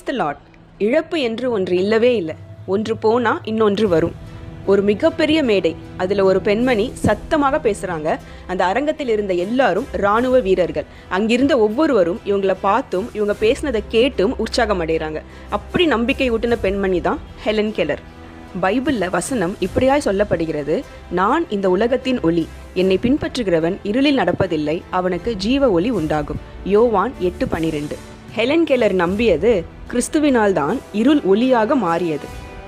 த lot இழப்பு என்று ஒன்று இல்லவே இல்லை. ஒன்று போனால் இன்னொன்று வரும். ஒரு மிகப்பெரிய மேடை. அதில் ஒரு பெண்மணி சத்தமாக பேசுகிறாங்க அந்த அரங்கத்தில் இருந்த எல்லாரும் இராணுவ வீரர்கள். அங்கிருந்த ஒவ்வொருவரும் இவங்கள பார்த்தும் இவங்க பேசினதை கேட்டும் உற்சாகம் அடைகிறாங்க அப்படி நம்பிக்கை ஊட்டின பெண்மணி தான் ஹெலன் கெலர் பைபிளில் வசனம் இப்படியாய் சொல்லப்படுகிறது. நான் இந்த உலகத்தின் ஒளி. என்னை பின்பற்றுகிறவன் இருளில் நடப்பதில்லை. அவனுக்கு ஜீவ ஒளி உண்டாகும். யோவான் எட்டு பனிரெண்டு. ஹெலன் கெலர் நம்பியது கிறிஸ்துவினால் தான் இருள் ஒளியாக மாறியது.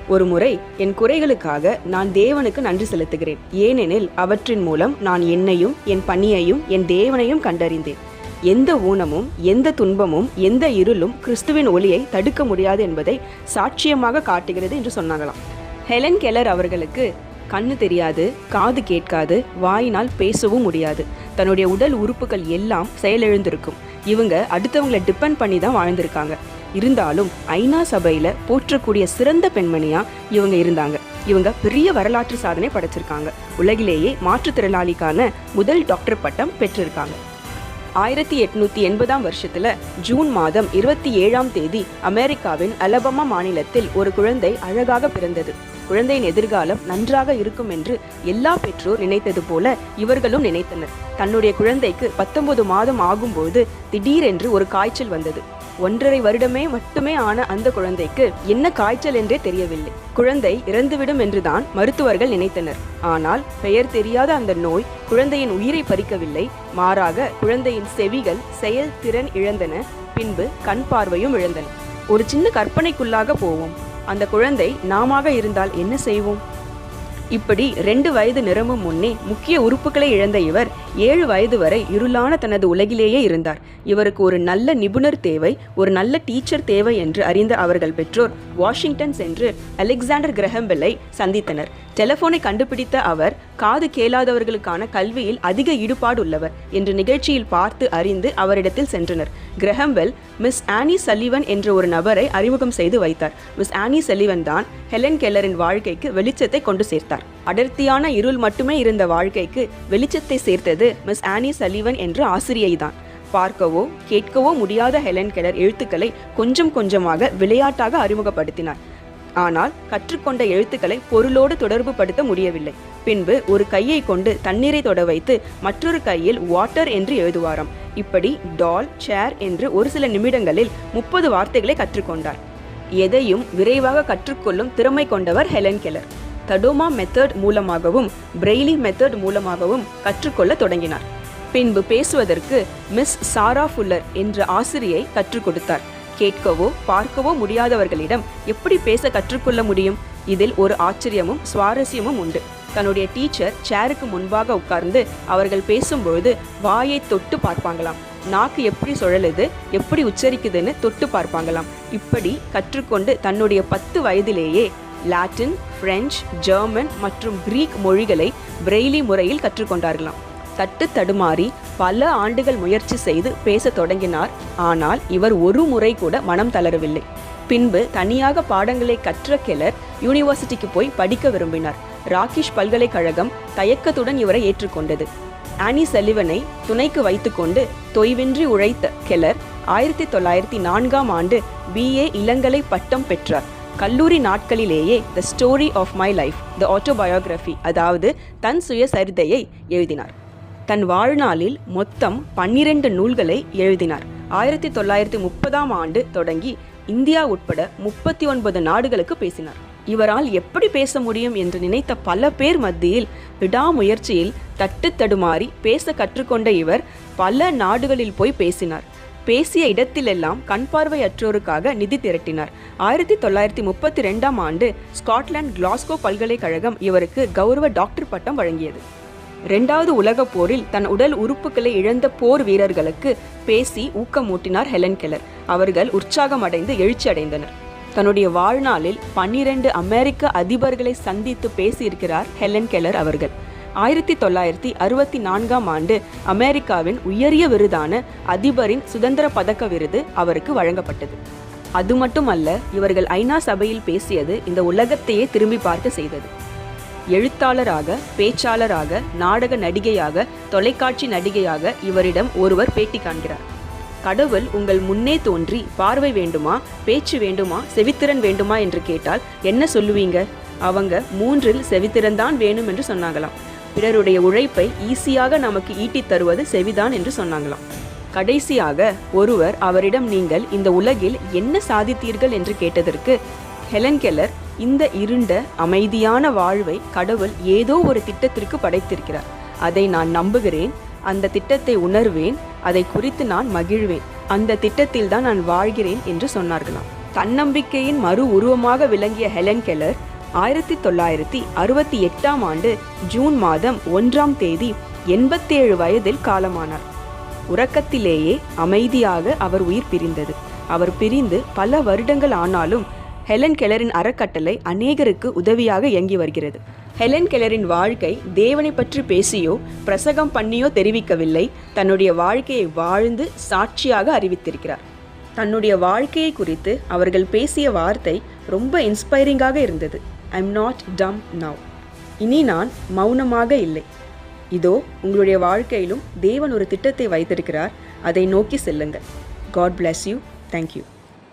ஒரு முறை என் குறைகளுக்காக நான் தேவனுக்கு நன்றி செலுத்துகிறேன். ஏனெனில் அவற்றின் மூலம் நான் என்னையும் என் பணியையும் என் தேவனையும் கண்டறிந்தேன். எந்த ஊனமும் எந்த துன்பமும் எந்த இருளும் கிறிஸ்துவின் ஒளியை தடுக்க முடியாது என்பதை சாட்சியமாக காட்டுகிறது என்று சொன்னாங்களாம். ஹெலன் கெலர் அவர்களுக்கு கண்ணு தெரியாது காது கேட்காது வாயினால் பேசவும் முடியாது. தன்னுடைய உடல் உறுப்புகள் எல்லாம் செயலிழந்திருக்கும். இவங்க அடுத்தவங்களை டிபெண்ட் பண்ணி தான் வாழ்ந்திருக்காங்க. இருந்தாலும் ஐநா சபையில போற்றக்கூடிய சிறந்த பெண்மணியா இவங்க இருந்தாங்க. இவங்க பெரிய வரலாற்று சாதனை படைச்சிருக்காங்க. உலகிலேயே மாற்றுத்திறனாளிக்கான முதல் டாக்டர் பட்டம் பெற்றிருக்காங்க. ஆயிரத்தி எட்நூத்தி எண்பதாம் வருஷத்துல ஜூன் மாதம் இருபத்தி ஏழாம் தேதி அமெரிக்காவின் அலபமா மாநிலத்தில் ஒரு குழந்தை அழகாக பிறந்தது. குழந்தையின் எதிர்காலம் நன்றாக இருக்கும் என்று எல்லா பெற்றோர் நினைத்தது போல இவர்களும் நினைத்தனர். தன்னுடைய குழந்தைக்கு பத்தொன்பது மாதம் ஆகும்போது திடீரென்று ஒரு காய்ச்சல் வந்தது. ஒன்றரை வருடமே மட்டுமே ஆன அந்த குழந்தைக்கு என்ன காய்ச்சல் என்றே தெரியவில்லை. குழந்தை இறந்துவிடும் என்றுதான் மருத்துவர்கள் நினைத்தனர். ஆனால் பெயர் தெரியாத அந்த நோய் குழந்தையின் உயிரை பறிக்கவில்லை. மாறாக குழந்தையின் செவிகள் செயல்திறன் இழந்தன. பின்பு கண் பார்வையும் இழந்தன. ஒரு சின்ன கற்பனைக்குள்ளாக போவோம். அந்த குழந்தை நாமாக இருந்தால் என்ன செய்வோம்? இப்படி ரெண்டு வயது நிரம்பும் முன்னே முக்கிய உறுப்புகளை இழந்த இவர் ஏழு வயது வரை இருளான தனது உலகிலேயே இருந்தார். இவருக்கு ஒரு நல்ல நிபுணர் தேவை ஒரு நல்ல டீச்சர் தேவை என்று அறிந்த அவர்கள் பெற்றோர் வாஷிங்டன் சென்று அலெக்சாண்டர் கிரஹம்பெல்லை சந்தித்தனர். டெலிபோனை கண்டுபிடித்த அவர் காது கேளாதவர்களுக்கான கல்வியில் அதிக ஈடுபாடு உள்ளவர் என்று நிகழ்ச்சியில் பார்த்து அறிந்து அவரிடத்தில் சென்றனர். கிரஹம்பெல் மிஸ் ஆனி சல்லிவன் என்ற ஒரு நபரை அறிமுகம் செய்து வைத்தார். மிஸ் ஆனி சல்லிவன் தான் ஹெலன் கெல்லரின் வாழ்க்கைக்கு வெளிச்சத்தை கொண்டு சேர்த்தார். அடர்த்தியான இருள் மட்டுமே இருந்த வாழ்க்கைக்கு வெளிச்சத்தை சேர்த்தது மிஸ் ஆனி சலிவன் என்ற ஆசிரியை தான் பார்க்கவோ கேட்கவோ முடியாத ஹெலன் கெலர் எழுத்துக்களை கொஞ்சம் கொஞ்சமாக விளையாட்டாக அறிமுகப்படுத்தினார். ஆனால் கற்றுக்கொண்ட எழுத்துக்களை பொருளோடு தொடர்பு படுத்த முடியவில்லை. பின்பு ஒரு கையை கொண்டு தண்ணீரை தொட வைத்து மற்றொரு கையில் வாட்டர் என்று எழுதுவாராம். இப்படி டால் சேர் என்று ஒரு சில நிமிடங்களில் முப்பது வார்த்தைகளை கற்றுக்கொண்டார். எதையும் விரைவாக கற்றுக்கொள்ளும் திறமை கொண்டவர் ஹெலன் கெலர். தடோமா மெத்தட் மூலமாகவும் பிரெய்லி மெத்தட் மூலமாகவும் கற்றுக்கொள்ள தொடங்கினார். பின்பு பேசுவதற்கு மிஸ் சாரா ஃபுல்லர் என்ற ஆசிரியை கற்றுக் கொடுத்தார் கேட்கவோ பார்க்கவோ முடியாதவர்களிடம் எப்படி பேச கற்றுக்கொள்ள முடியும்? இதில் ஒரு ஆச்சரியமும் சுவாரஸ்யமும் உண்டு. தன்னுடைய டீச்சர் சேருக்கு முன்பாக உட்கார்ந்து அவர்கள் பேசும்பொழுது வாயை தொட்டு பார்ப்பாங்களாம். நாக்கு எப்படி சுழலுது எப்படி உச்சரிக்குதுன்னு தொட்டு பார்ப்பாங்களாம். இப்படி கற்றுக்கொண்டு தன்னுடைய பத்து வயதிலேயே லாட்டின் பிரெஞ்சு ஜெர்மன் மற்றும் கிரீக் மொழிகளை பிரெய்லி முறையில் கற்றுக்கொண்டார்களாம். தட்டு தடுமாறி பல ஆண்டுகள் முயற்சி செய்து பேசத் தொடங்கினார். ஆனால் இவர் ஒரு முறை கூட மனம் தளரவில்லை. பின்பு தனியாக பாடங்களை கற்ற கெலர் யூனிவர்சிட்டிக்கு போய் படிக்க விரும்பினார். ராகிஷ் பல்கலைக்கழகம் தயக்கத்துடன் இவரை ஏற்றுக்கொண்டது. ஆனி செலிவனை துணைக்கு வைத்துக்கொண்டு தொய்வின்றி உழைத்த கெலர் ஆயிரத்தி தொள்ளாயிரத்தி நான்காம் ஆண்டு பிஏ இளங்கலை பட்டம் பெற்றார். கல்லூரி நாட்களிலேயே the story of my life the autobiography அதாவது தன் சுயசரிதையை எழுதினார். தன் வாழ்நாளில் மொத்தம் பன்னிரண்டு நூல்களை எழுதினார். ஆயிரத்தி தொள்ளாயிரத்தி முப்பதாம் ஆண்டு தொடங்கி இந்தியா உட்பட முப்பத்தி ஒன்பது நாடுகளுக்கு பேசினார். இவரால் எப்படி பேச முடியும் என்று நினைத்த பல பேர் மத்தியில் விடாமுயற்சியில் தட்டு தடுமாறி பேச கற்றுக்கொண்ட இவர் பல நாடுகளில் போய் பேசினார். பேசிய இடத்திலெல்லாம் கண் பார்வையற்றோருக்காக நிதி திரட்டினார். ஆயிரத்தி தொள்ளாயிரத்தி முப்பத்தி ரெண்டாம் ஆண்டு ஸ்காட்லாந்து கிளாஸ்கோ பல்கலைக்கழகம் இவருக்கு கௌரவ டாக்டர் பட்டம் வழங்கியது. இரண்டாவது உலகப் போரில் தன் உடல் உறுப்புகளை இழந்த போர் வீரர்களுக்கு பேசி ஊக்கமூட்டினார் ஹெலன் கெலர் அவர்கள் உற்சாகமடைந்து எழுச்சி அடைந்தனர் தன்னுடைய வாழ்நாளில் பன்னிரண்டு அமெரிக்க அதிபர்களை சந்தித்து பேசியிருக்கிறார் ஹெலன் கெலர் அவர்கள். ஆயிரத்தி தொள்ளாயிரத்தி அறுபத்தி நான்காம் ஆண்டு அமெரிக்காவின் உயரிய விருதான அதிபரின் சுதந்திர பதக்க விருது அவருக்கு வழங்கப்பட்டது. அது மட்டுமல்ல இவர்கள் ஐநா சபையில் பேசியது இந்த உலகத்தையே திரும்பி பார்க்க செய்தது. எழுத்தாளராக பேச்சாளராக நாடக நடிகையாக தொலைக்காட்சி நடிகையாக இவரிடம் ஒருவர் பேட்டி காண்கிறார். கடவுள் உங்கள் முன்னே தோன்றி பார்வை வேண்டுமா பேச்சு வேண்டுமா செவித்திறன் வேண்டுமா? என்று கேட்டால் என்ன சொல்லுவீங்க? அவங்க மூன்றில் செவித்திறன்தான் வேணும் என்று சொன்னாங்களாம். பிறருடைய உழைப்பை ஈஸியாக நமக்கு ஈட்டித் தருவது செவிதான் என்று சொன்னாங்களாம். கடைசியாக ஒருவர் அவரிடம் நீங்கள் இந்த உலகில் என்ன சாதித்தீர்கள்? என்று கேட்டதற்கு ஹெலன் கெல்லர் இந்த இருண்ட அமைதியான வாழ்வை கடவுள் ஏதோ ஒரு திட்டத்திற்கு படைத்திருக்கிறார். அதை நான் நம்புகிறேன் அந்த திட்டத்தை உணர்வேன் அதை குறித்து நான் மகிழ்வேன். அந்த திட்டத்தில் தான் நான் வாழ்கிறேன் என்று சொன்னார்களாம். தன்னம்பிக்கையின் மறு உருவமாக விளங்கிய ஹெலன் கெல்லர் ஆயிரத்தி தொள்ளாயிரத்தி அறுபத்தி எட்டாம் ஆண்டு ஜூன் மாதம் ஒன்றாம் தேதி எண்பத்தேழு வயதில் காலமானார். உறக்கத்திலேயே அமைதியாக அவர் உயிர் பிரிந்தது. அவர் பிரிந்து பல வருடங்கள் ஆனாலும் ஹெலன் கெலரின் அறக்கட்டளை அநேகருக்கு உதவியாக இயங்கி வருகிறது. ஹெலன் கெலரின் வாழ்க்கை தேவனை பற்றி பேசியோ பிரசங்கம் பண்ணியோ தெரிவிக்கவில்லை. தன்னுடைய வாழ்க்கையை வாழ்ந்து சாட்சியாக அறிவித்திருக்கிறார். தன்னுடைய வாழ்க்கையை குறித்து அவர்கள் பேசிய வார்த்தை ரொம்ப இன்ஸ்பைரிங்காக இருந்தது. I am not dumb now இனி நான் மௌனமாக இல்லை. இதோ உங்களுடைய வாழ்க்கையிலும் தேவன் ஒரு திட்டத்தை வைத்திருக்கிறார். அதை நோக்கி செல்லுங்கள். God bless you thank you